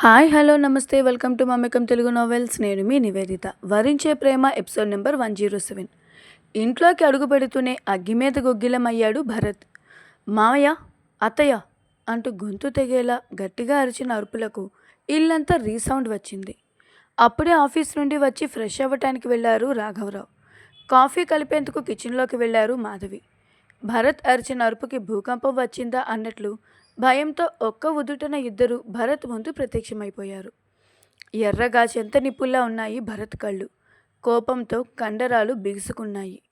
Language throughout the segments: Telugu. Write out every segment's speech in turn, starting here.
హాయ్ హలో నమస్తే. వెల్కమ్ టు మమ్మకం తెలుగు నోవెల్స్. నేను మీ నివేదిత. వరించే ప్రేమ episode number one zero seven. ఇంట్లోకి అడుగు పెడుతూనే అగ్గి మీద గొగ్గిలమయ్యాడు భరత్. మామయ్య అత్తయ్య అంటూ గొంతు తెగేలా గట్టిగా అరిచిన అరుపులకు ఇల్లంతా రీసౌండ్ వచ్చింది. అప్పుడే ఆఫీస్ నుండి వచ్చి ఫ్రెష్ అవ్వటానికి వెళ్ళారు రాఘవరావు. కాఫీ కలిపేందుకు కిచెన్లోకి వెళ్ళారు మాధవి. భరత్ అరిచిన అరుపుకి భూకంపం వచ్చిందా అన్నట్లు భయంతో ఒక్క ఉదుటన ఇద్దరు భరత్ ముందు ప్రత్యక్షమైపోయారు. ఎర్రగా చెంత నిప్పుల్లా ఉన్నాయి భరత్ కళ్ళు. కోపంతో కండరాలు బిగుసుకున్నాయి.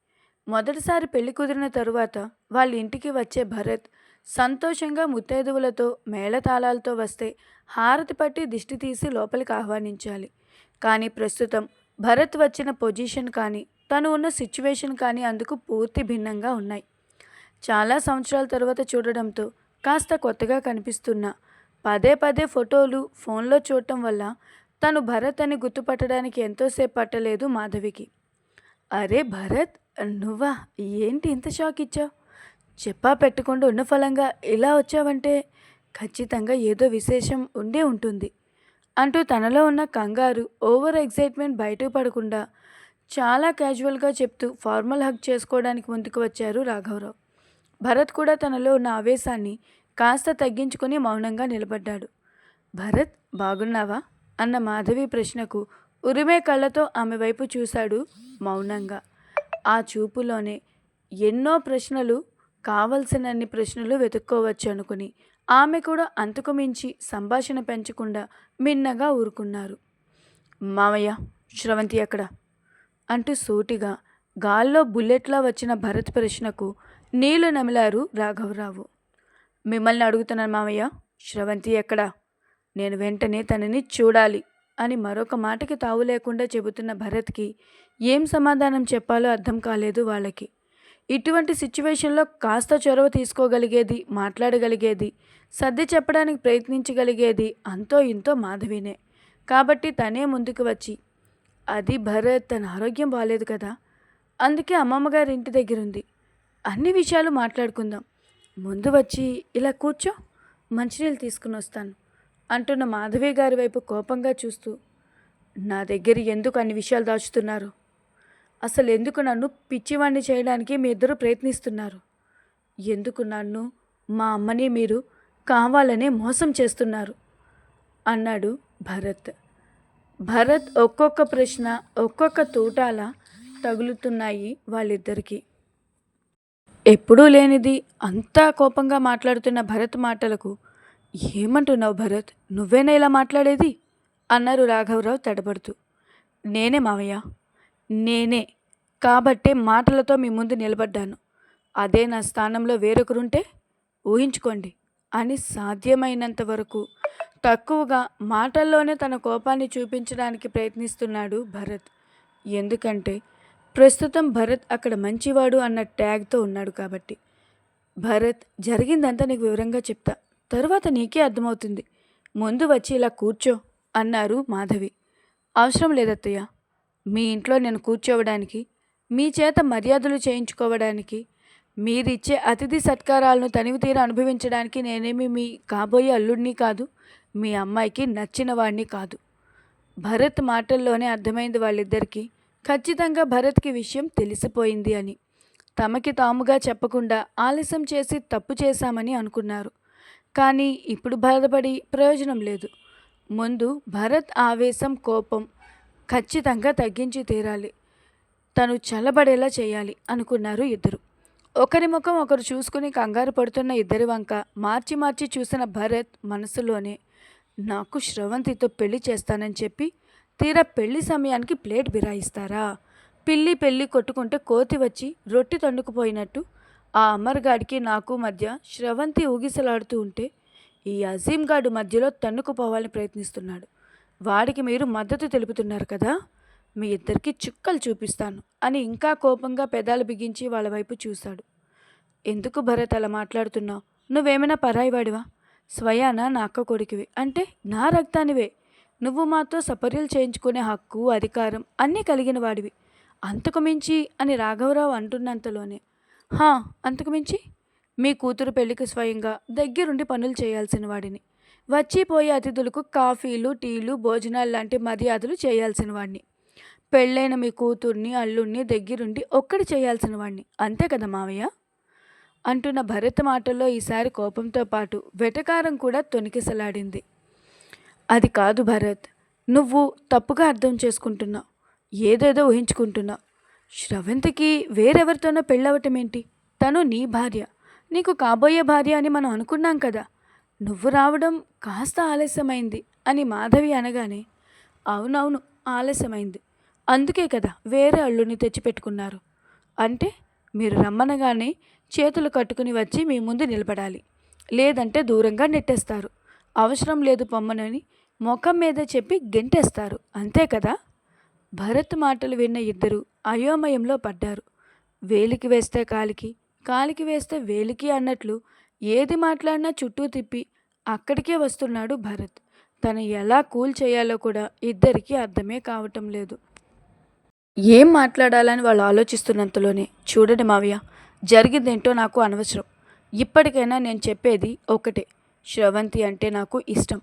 మొదటిసారి పెళ్ళి కుదిరిన తరువాత వాళ్ళ ఇంటికి వచ్చే భరత్ సంతోషంగా ముత్తైదువులతో మేళతాళాలతో వస్తే హారతి పట్టి దిష్టి తీసి లోపలికి ఆహ్వానించాలి. కానీ ప్రస్తుతం భరత్ వచ్చిన పొజిషన్ కానీ తను ఉన్న సిచ్యువేషన్ కానీ అందుకు పూర్తి భిన్నంగా ఉన్నాయి. చాలా సంవత్సరాల తర్వాత చూడడంతో కాస్త కొత్తగా కనిపిస్తున్నా. పదే పదే ఫోటోలు ఫోన్లో చూడటం వల్ల తను భరత్ అని గుర్తుపట్టడానికి ఎంతోసేపు పట్టలేదు మాధవికి. అరే భరత్ నువ్వా? ఏంటి ఇంత షాక్ ఇచ్చావు? చెప్పా పెట్టకుండా ఉన్న ఫలంగా ఇలా వచ్చావంటే ఖచ్చితంగా ఏదో విశేషం ఉండే ఉంటుంది అంటూ తనలో ఉన్న కంగారు ఓవర్ ఎగ్జైట్మెంట్ బయటకు పడకుండా చాలా క్యాజువల్గా చెప్తూ ఫార్మల్ హక్ చేసుకోవడానికి ముందుకు వచ్చారు రాఘవరావు. భరత్ కూడా తనలో ఉన్న ఆవేశాన్ని కాస్త తగ్గించుకొని మౌనంగా నిలబడ్డాడు. భరత్ బాగున్నావా? అన్న మాధవి ప్రశ్నకు ఉరిమే కళ్ళతో ఆమె వైపు చూశాడు మౌనంగా. ఆ చూపులోనే ఎన్నో ప్రశ్నలు కావలసినన్ని ప్రశ్నలు వెతుక్కోవచ్చు అనుకుని ఆమె కూడా అంతకు మించి సంభాషణ పెంచకుండా మిన్నగా ఊరుకున్నారు. మామయ్య శ్రవంతి ఎక్కడ? అంటూ సూటిగా గాల్లో బుల్లెట్లా వచ్చిన భరత్ ప్రశ్నకు నీళ్ళు నమిలారు రాఘవరావు. మిమ్మల్ని అడుగుతున్నాను మామయ్య. శ్రవంతి ఎక్కడా? నేను వెంటనే తనని చూడాలి అని మరొక మాటకి తావు లేకుండా చెబుతున్న భరత్కి ఏం సమాధానం చెప్పాలో అర్థం కాలేదు వాళ్ళకి. ఇటువంటి సిచ్యువేషన్లో కాస్త చొరవ తీసుకోగలిగేది మాట్లాడగలిగేది సర్ది చెప్పడానికి ప్రయత్నించగలిగేది అంతో ఇంతో మాధవినే. కాబట్టి తనే ముందుకు వచ్చి అది భరత్ తన ఆరోగ్యం బాగాలేదు కదా? అందుకే అమ్మమ్మ గారి ఇంటి దగ్గర ఉంది అన్ని విషయాలు మాట్లాడుకుందాం. ముందు వచ్చి ఇలా కూర్చో మంచినీళ్ళు తీసుకుని వస్తాను అంటున్న మాధవి గారి వైపు కోపంగా చూస్తూ నా దగ్గర ఎందుకు అన్ని విషయాలు దాచుతున్నారు? అసలు ఎందుకు నన్ను పిచ్చివాణ్ణి చేయడానికి మీ ఇద్దరు ప్రయత్నిస్తున్నారు? ఎందుకు నన్ను మా అమ్మని మీరు కావాలనే మోసం చేస్తున్నారు? అన్నాడు భరత్. భరత్ ఒక్కొక్క ప్రశ్న ఒక్కొక్క తూటాల తగులుతున్నాయి వాళ్ళిద్దరికీ. ఎప్పుడూ లేనిది అంతా కోపంగా మాట్లాడుతున్న భరత్ మాటలకు ఏమంటున్నావు భరత్? నువ్వేనా ఇలా మాట్లాడేది? అన్నారు రాఘవరావు తడబడుతూ నేనే మావయ్య. నేనే. కాబట్టే మాటలతో మీ ముందు నిలబడ్డాను. అదే నా స్థానంలో వేరొకరుంటే ఊహించుకోండి అని సాధ్యమైనంత వరకు తక్కువగా మాటల్లోనే తన కోపాన్ని చూపించడానికి ప్రయత్నిస్తున్నాడు భరత్. ఎందుకంటే ప్రస్తుతం భరత్ అక్కడ మంచివాడు అన్న ట్యాగ్తో ఉన్నాడు కాబట్టి. భరత్ జరిగిందంతా నీకు వివరంగా చెప్తా. తరువాత నీకే అర్థమవుతుంది. ముందు వచ్చి ఇలా కూర్చో అన్నారు మాధవి. అవసరం లేదత్తయ్య. మీ ఇంట్లో నేను కూర్చోవడానికి మీ చేత మర్యాదలు చేయించుకోవడానికి మీరిచ్చే అతిథి సత్కారాలను తనివి తీర అనుభవించడానికి నేనేమి మీ కాబోయే అల్లుడిని కాదు మీ అమ్మాయికి నచ్చిన వాడిని కాదు. భరత్ మాటల్లోనే అర్థమైంది వాళ్ళిద్దరికీ. ఖచ్చితంగా భరత్కి విషయం తెలిసిపోయింది అని. తమకి తాముగా చెప్పకుండా ఆలస్యం చేసి తప్పు చేశామని అనుకున్నారు. కానీ ఇప్పుడు బాధపడి ప్రయోజనం లేదు. ముందు భరత్ ఆవేశం కోపం ఖచ్చితంగా తగ్గించి తీరాలి. తను చల్లబడేలా చేయాలి అనుకున్నారు ఇద్దరు. ఒకరి ముఖం ఒకరు చూసుకుని కంగారు పడుతున్న ఇద్దరి వంక మార్చి మార్చి చూసిన భరత్ మనసులోనే నాకు శ్రవంతితో పెళ్ళి చేస్తానని చెప్పి తీరా పెళ్ళి సమయానికి ప్లేట్ బిరాయిస్తారా? పిల్లి పెళ్ళి కొట్టుకుంటే కోతి వచ్చి రొట్టి తండుకుపోయినట్టు. ఆ అమర్గాడికి నాకు మధ్య శ్రవంతి ఊగిసలాడుతూ ఉంటే ఈ అజీం గాడు మధ్యలో తన్నుకుపోవాలని ప్రయత్నిస్తున్నాడు. వాడికి మీరు మద్దతు తెలుపుతున్నారు కదా? మీ ఇద్దరికి చుక్కలు చూపిస్తాను అని ఇంకా కోపంగా పెదాలు బిగించి వాళ్ళ వైపు చూశాడు. ఎందుకు భరత్ అలా మాట్లాడుతున్నావు? నువ్వేమైనా పరాయివాడివా? స్వయాన నా అక్క కొడుకువి? అంటే నా రక్తానివే. నువ్వు మాతో సపర్యలు చేయించుకునే హక్కు అధికారం అన్నీ కలిగిన వాడివి. అంతకు మించి అని రాఘవరావు అంటున్నంతలోనే హా అంతకు మించి? మీ కూతురు పెళ్ళికి స్వయంగా దగ్గరుండి పనులు చేయాల్సిన వాడిని. వచ్చిపోయే అతిథులకు కాఫీలు టీలు భోజనాలు లాంటి మర్యాదలు చేయాల్సిన వాడిని పెళ్ళైన మీ కూతుర్ని అల్లుణ్ణి దగ్గరుండి ఒక్కడి చేయాల్సిన వాడిని అంతే కదా మావయ్య అంటున్న భరత్ మాటల్లో ఈసారి కోపంతో పాటు వెటకారం కూడా తొనికిసలాడింది. అది కాదు భరత్. నువ్వు తప్పుగా అర్థం చేసుకుంటున్నావు ఏదేదో ఊహించుకుంటున్నావు శ్రవంతికి వేరెవరితోనో పెళ్ళవటం ఏంటి తను నీ భార్య. నీకు కాబోయే భార్య అని మనం అనుకున్నాం కదా. నువ్వు రావడం కాస్త ఆలస్యమైంది అని మాధవి అనగానే అవునవును ఆలస్యమైంది. అందుకే కదా వేరే అల్లుని తెచ్చిపెట్టుకున్నారు. అంటే మీరు రమ్మనగానే చేతులు కట్టుకుని వచ్చి మీ ముందు నిలబడాలి. లేదంటే దూరంగా నెట్టేస్తారు. అవసరం లేదు పొమ్మనని ముఖం మీద చెప్పి గెంటేస్తారు. అంతే కదా? భరత్ మాటలు విన్న ఇద్దరు అయోమయంలో పడ్డారు. వేలికి వేస్తే కాలికి కాలికి వేస్తే వేలికి అన్నట్లు ఏది మాట్లాడినా చుట్టూ తిప్పి అక్కడికే వస్తున్నాడు భరత్. తను ఎలా కూల్ చేయాలో కూడా ఇద్దరికీ అర్థమే కావటం లేదు. ఏం మాట్లాడాలని వాళ్ళు ఆలోచిస్తున్నంతలోనే చూడండి మావయ్య జరిగిందేంటో నాకు అనవసరం. ఇప్పటికైనా నేను చెప్పేది ఒకటే. శ్రవంతి అంటే నాకు ఇష్టం.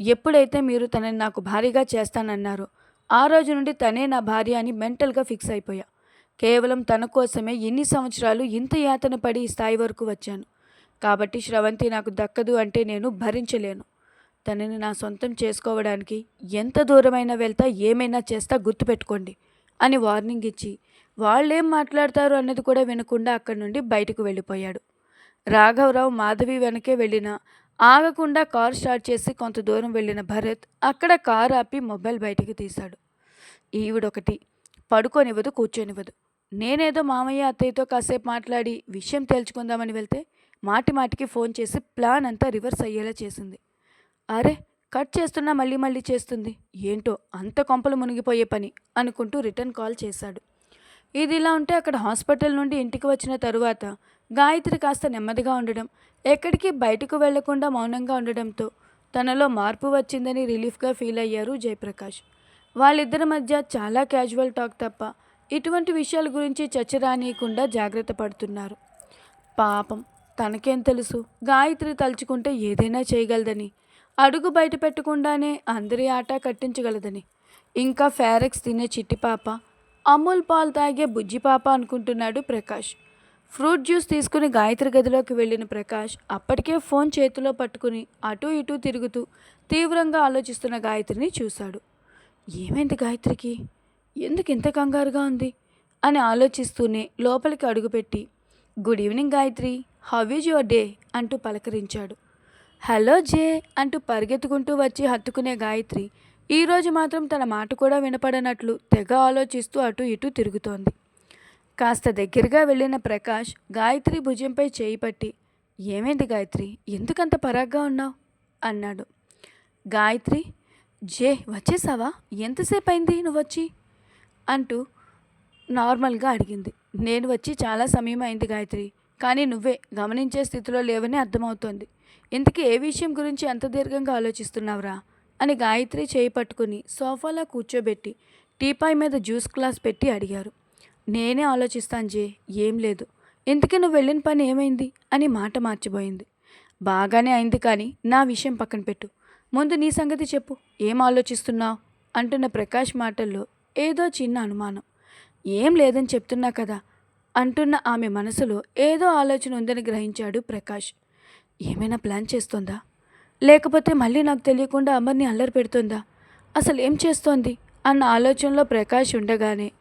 ఎప్పుడైతే మీరు తనని నాకు భారీగా చేస్తానన్నారో ఆ రోజు నుండి తనే నా భార్య అని మెంటల్గా ఫిక్స్ అయిపోయా. కేవలం తన కోసమే ఎన్ని సంవత్సరాలు ఇంత యాతన పడి ఈ స్థాయి వరకు వచ్చాను. కాబట్టి శ్రవంతి నాకు దక్కదు అంటే నేను భరించలేను. తనని నా సొంతం చేసుకోవడానికి ఎంత దూరమైనా వెళ్తా ఏమైనా చేస్తా గుర్తుపెట్టుకోండి అని వార్నింగ్ ఇచ్చి వాళ్ళేం మాట్లాడతారు అన్నది కూడా వినకుండా అక్కడి నుండి బయటకు వెళ్ళిపోయాడు. రాఘవరావు మాధవి వెనకే వెళ్ళిన ఆగకుండా కారు స్టార్ట్ చేసి కొంత దూరం వెళ్ళిన భరత్ అక్కడ కారు ఆపి మొబైల్ బయటికి తీశాడు. ఈవిడొకటి పడుకోనివ్వదు కూర్చొనివ్వదు. నేనేదో మామయ్య అత్తయ్యతో కాసేపు మాట్లాడి విషయం తేల్చుకుందామని వెళ్తే మాటి మాటికి ఫోన్ చేసి ప్లాన్ అంతా రివర్స్ అయ్యేలా చేసింది. అరే కట్ చేస్తున్నా మళ్ళీ మళ్ళీ చేస్తుంది. ఏంటో అంత కొంపలు మునిగిపోయే పని అనుకుంటూ రిటర్న్ కాల్ చేశాడు. ఇది ఇలా ఉంటే అక్కడ హాస్పిటల్ నుండి ఇంటికి వచ్చిన తరువాత గాయత్రి కాస్త నెమ్మదిగా ఉండడం ఎక్కడికి బయటకు వెళ్ళకుండా మౌనంగా ఉండడంతో తనలో మార్పు వచ్చిందని రిలీఫ్గా ఫీల్ అయ్యారు జయప్రకాష్. వాళ్ళిద్దరి మధ్య చాలా క్యాజువల్ టాక్ తప్ప ఇటువంటి విషయాల గురించి చర్చ రానియకుండా జాగ్రత్త పడుతున్నారు. పాపం తనకేం తెలుసు? గాయత్రి తలుచుకుంటే ఏదైనా చేయగలదని అడుగు బయట పెట్టకుండానే అందరి ఆట కట్టించగలదని ఇంకా ఫారెక్స్ తినే చిట్టి పాప అమూల్ పాలు తాగే బుజ్జి పాప అనుకుంటున్నాడు ప్రకాష్. ఫ్రూట్ జ్యూస్ తీసుకుని గాయత్రి గదిలోకి వెళ్ళిన ప్రకాష్ అప్పటికే ఫోన్ చేతిలో పట్టుకుని అటూ ఇటూ తిరుగుతూ తీవ్రంగా ఆలోచిస్తున్న గాయత్రిని చూశాడు. ఏమైంది గాయత్రికి? ఎందుకు ఇంత కంగారుగా ఉంది? అని ఆలోచిస్తూనే లోపలికి అడుగుపెట్టి good evening Gayatri how is your day? అంటూ పలకరించాడు. హలో జే అంటూ పరిగెత్తుకుంటూ వచ్చి హత్తుకునే గాయత్రి ఈరోజు మాత్రం తన మాట కూడా వినపడనట్లు తెగ ఆలోచిస్తూ అటు ఇటు తిరుగుతోంది. కాస్త దగ్గరగా వెళ్ళిన ప్రకాష్ గాయత్రి భుజంపై చేయి పట్టి ఏమైంది గాయత్రి? ఎందుకంత పరాగ్గా ఉన్నావు? అన్నాడు. గాయత్రి జే వచ్చేసావా? ఎంతసేపు అయింది నువ్వు వచ్చి అంటూ నార్మల్గా అడిగింది. నేను వచ్చి చాలా సమయం అయింది గాయత్రి కానీ నువ్వే గమనించే స్థితిలో లేవని అర్థమవుతోంది. ఇంతకీ ఏ విషయం గురించి అంత దీర్ఘంగా ఆలోచిస్తున్నావురా? అని గాయత్రి చేయి పట్టుకుని సోఫాలో కూర్చోబెట్టి టీపాయ్ మీద జ్యూస్ గ్లాస్ పెట్టి అడిగారు. నేనే ఆలోచిస్తాను జే ఏం లేదు. ఇంతకీ నువ్వు వెళ్ళిన పని ఏమైంది? అని మాట మార్చిపోయింది. బాగానే అయింది కానీ నా విషయం పక్కన పెట్టు. ముందు నీ సంగతి చెప్పు. ఏం ఆలోచిస్తున్నావు? అంటున్న ప్రకాష్ మాటల్లో ఏదో చిన్న అనుమానం. ఏం లేదని చెప్తున్నా కదా? అంటున్న ఆమె మనసులో ఏదో ఆలోచన ఉందని గ్రహించాడు ప్రకాష్. ఏమైనా ప్లాన్ చేస్తోందా? లేకపోతే మళ్ళీ నాకు తెలియకుండా అమర్ని అల్లరి పెడుతుందా? అసలు ఏం చేస్తోంది? అన్న ఆలోచనలో ప్రకాష్ ఉండగానే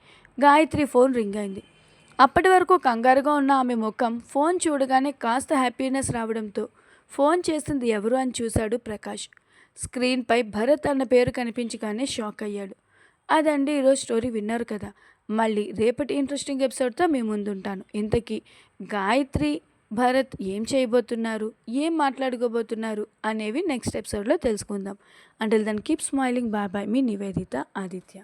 గాయత్రి ఫోన్ రింగ్ అయింది. అప్పటి వరకు కంగారుగా ఉన్న ఆమె ముఖం ఫోన్ చూడగానే కాస్త హ్యాపీనెస్ రావడంతో ఫోన్ చేసింది ఎవరు అని చూశాడు ప్రకాష్. స్క్రీన్పై భరత్ అన్న పేరు కనిపించగానే షాక్ అయ్యాడు. అదండి ఈరోజు స్టోరీ విన్నారు కదా. మళ్ళీ రేపటి ఇంట్రెస్టింగ్ ఎపిసోడ్తో మీ ముందుంటాను. ఇంతకీ గాయత్రి భరత్ ఏం చేయబోతున్నారు? ఏం మాట్లాడుకోబోతున్నారు? అనేవి నెక్స్ట్ ఎపిసోడ్లో తెలుసుకుందాం. అంటే then keep smiling bye bye మీ నివేదిత ఆదిత్య.